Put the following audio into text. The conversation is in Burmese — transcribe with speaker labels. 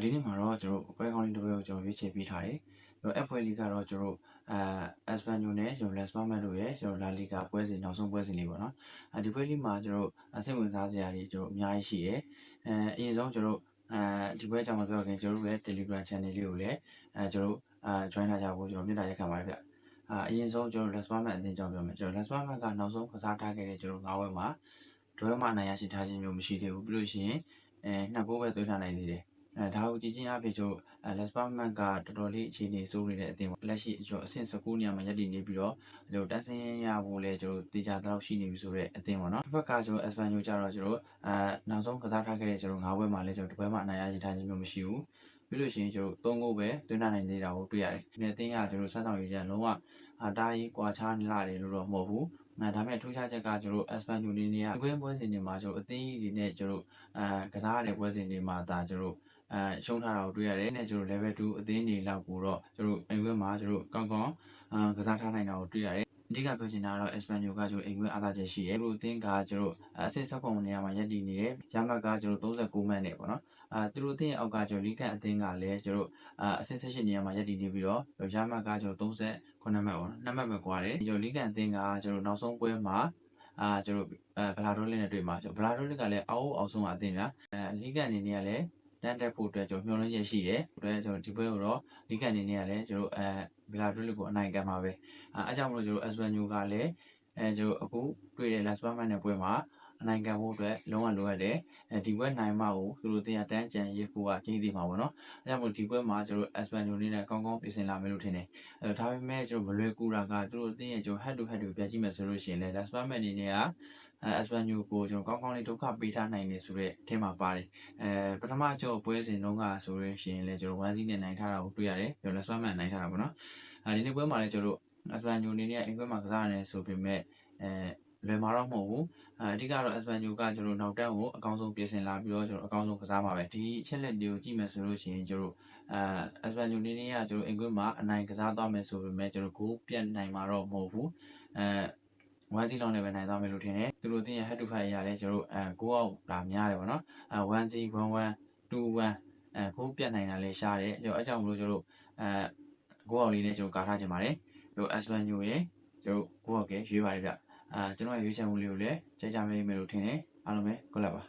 Speaker 1: ဒီနေ့မှာတော့ကျွန်တော်အပွဲကောင်းလေးတစ်ပွဲကိုကျွန်တော်ရွေးချယ်ပေးထားတယ်ကျွန်တော်အပွဲလေးကတော့ကျွန်တော်အဲအက်စပန်ညိုနဲ့ကျွန်တော်လက်စပါမန်တို့ရဲ့ကျွန်တော်လာလီဂါပွဲစဉ်နောက်ဆုံးပွဲစဉ်လေးပေါ့နော်အဲဒီပွဲလေးမှာကျွန်တော်စိတ်ဝင်စားစရာတွေကျွန်တော်အများကြီးရှိတယ်အဲအရင်ဆုံးကျွန်တော်အဲဒီပွဲကြောင့်မပြောခင်ကျွန်တော်ရဲ့ Telegram channel လေးကိုလည်းအဲကျွန်တော်အာ join လာကြဖို့ကျွန်တော်မြတ်တာရက်ခံပါတယ်ဗျအာအရင်ဆုံးကျွန်တော် Last Man အသင်းကြောင့်ပြောမယ်ကျွန်တော် Last Man ကနောက်ဆုံးကစားထားခဲ့တဲ့ကျွန်တော်၅ဝက်မှာဒွဲမှာအနိုင်ရရှိထားခြင်းမျိုးမရှိသေးဘူးပြီးလို့ရှိရင်အဲနှစ်ဘိုးပဲသွင်းထားနိုင်သေးတယ် အဲဒါကိုကြည့်ချင်းအဖြစ်ကျွန်တော် Last Man ကတော်တော်လေးအခြေအနေစိုးနေတဲ့အသင်းပေါ့လက်ရှိကျွန်တော်အဆင့်19နေရာမှာရပ်တည်နေပြီးတော့ကျွန်တော်တန်းစင်းရဖို့လဲကျွန်တော်တေချာတော့ရှိနေပြီဆိုတော့အသင်းပေါ့နော်တစ်ဖက်ကကျွန်တော် Espanyol ကြတော့ကျွန်တော်အဲနောက်ဆုံးကစားထားခဲ့တဲ့ကျွန်တော်၅ဘွဲမှာလဲကျွန်တော်တစ်ဘွဲမှာအနိုင်ရရှိထားခြင်းမျိုးမရှိဘူးပြီးလို့ရှိရင်ကျွန်တော်၃ဂိုးပဲသွင်းထားနိုင်သေးတာကိုတွေ့ရတယ်ဒီနေ့အသင်းကကျွန်တော်စမ်းဆောင်ရည်တဲ့လုံးဝအတားကြီးကွာခြားနေလာတယ်လို့တော့မဟုတ်ဘူးအဲဒါမဲ့ထူးခြားချက်ကကျွန်တော် Espanyol နေနေရကွင်းပွဲစဉ်တွေမှာကျွန်တော်အသင်းကြီးတွေနဲ့ကျွန်တော်အဲကစားရတဲ့ပွဲစဉ်တွေမှာဒါကျွန်တော် အဲရှုံးထားတာကိုတွေ့ရတယ်။နဲ့ကျွန်တော် level 2အသင်းတွေလောက်ကိုတော့ကျွန်တော်အိမ်ဝဲမှာကျွန်တော်ကောင်းကောင်းအာကစားထားနိုင်တာကိုတွေ့ရတယ်။အဓိကပြောချင်တာကတော့ Espanyol ကကျွန်တော်အိမ်ဝဲအားသာချက်ရှိတယ်။သူတို့အသင်းကကျွန်တော်အဆင့်ဆက်ခွန်နေရာမှာရပ်တည်နေတယ်။ရမတ်ကကျွန်တော်39မှတ်နဲ့ပေါ့နော်။အာသူတို့အသင်းရဲ့အောက်ကကျွန်တော်လီကန်အသင်းကလည်းကျွန်တော်အာအဆင့်18နေရာမှာရပ်တည်နေပြီးတော့ရမတ်ကကျွန်တော်39မှတ်ပေါ့နော်။2မှတ်ပဲကွာတယ်။ကျွန်တော်လီကန်အသင်းကကျွန်တော်နောက်ဆုံးပွဲမှာအာကျွန်တော်အဲဗလာဒိုလင်းနဲ့တွေ့မှာကျွန်တော်ဗလာဒိုလင်းကလည်းအောက်အောက်ဆုံးအသင်းကအဲလီကန်အနေနဲ့ကလည်း တန်းတက်ဖို့အတွက်ကျွန်တော်မျှော်လင့်ချက်ရှိတယ်။ဒါကျွန်တော်ဒီပွဲကိုတော့လီကန်အနေနဲ့ကလည်းကျွန်တော်အဲဗလာဒိုလင်းကိုအနိုင်ကန်ပါပဲ။အဲအကြောင်းမလို့ကျွန်တော် Espanyol ကလည်းအဲကျွန်တော်အခုတွေ့တဲ့ Las Palmas နဲ့ပွဲမှာအနိုင်က န်ဖို့အတွက်လုံးဝလိုအပ်တယ်။အဲဒီပွဲနိုင်မှကိုသူတို့တင်ရတန်းကြံရေးဖို့ကကြီးသေးမှာပေါ့နော်။အဲကြောင့်မို့ဒီပွဲမှာကျွန်တော် Espanyol နေနဲ့ကောင်းကောင်းပြင်ဆင်လာမယ်လို့ထင်တယ်။အဲဒါပေမဲ့ကျွန်တော်မလွယ်ကူတာကသူတို့အသင်းရဲ့ကျွန်တော် head to head ကိုပြန်ကြည့်မယ်ဆိုလို့ရှိရင်လည်း Las Palmas အနေနဲ့ကအဲ Espanyol ကိုကျွန်တော်ကောင်းကောင်းလေးဒုက္ခပေးထားနိုင်တယ်ဆိုတော့အထင်မှာပါတယ်။အဲပထမကျော်ပွဲစဉ်တုန်းကဆိုလို့ရှိရင်လည်းကျွန်တော်1 0နဲ့နိုင်ထားတာကိုတွေ့ရတယ်။ကျွန်တော် Las Palmas နိုင်ထားတာပေါ့နော်။အဲဒီနေ့ပွဲမှာလည်းကျွန်တော် Espanyol အနေနဲ့အင်ကွဲမှာကစားရတယ်ဆိုပေမဲ့အဲ လွယ်မှာတော့မဟုတ်ဘူးအအဓိကတော့ Espanyol ကကျွန်တော်နောက်တန်းကိုအကောင်းဆုံးပြင်ဆင်လာပြီးတော့ကျွန်တော်အကောင်းဆုံးကစားမှာပဲဒီအချက်လက်တွေကိုကြည့်မယ်ဆိုလို့ရှိရင်ကျွန်တော်အဲ Espanyol နေနေကကျွန်တော်အင်ကွဲမှာအနိုင်ကစားသွားမယ်ဆိုပေမဲ့ကျွန်တော်ဂိုးပြတ်နိုင်မှာတော့မဟုတ်ဘူးအဲဝမ်စီလောင်းလည်းပဲနိုင်သွားမယ်လို့ထင်တယ်သူတို့တင်းရဲ့ head to head ရလဲကျွန်တော်အဲကိုအောက်ဒါများတယ်ပေါ့နော်အဲ1 C 1 1 2 1အဲကိုပြတ်နိုင်တာလည်းရှားတယ်ကျွန်တော်အကြောင်းမလို့ကျွန်တော်အဲကိုအောက်လေးနဲ့ကျွန်တော်ကာထားခြင်းပါတယ်ကျွန်တော် Espanyol ရဲ့ကျွန်တော်ကိုအောက်ကရွေးပါတယ်ဗျ အာကျွန်တော်ရဲ့ရွေးချယ်မှုလေးကိုလည်းကြိုက်ကြမယ်လို့ထင်တယ်အားလုံးပဲ good luck ပါ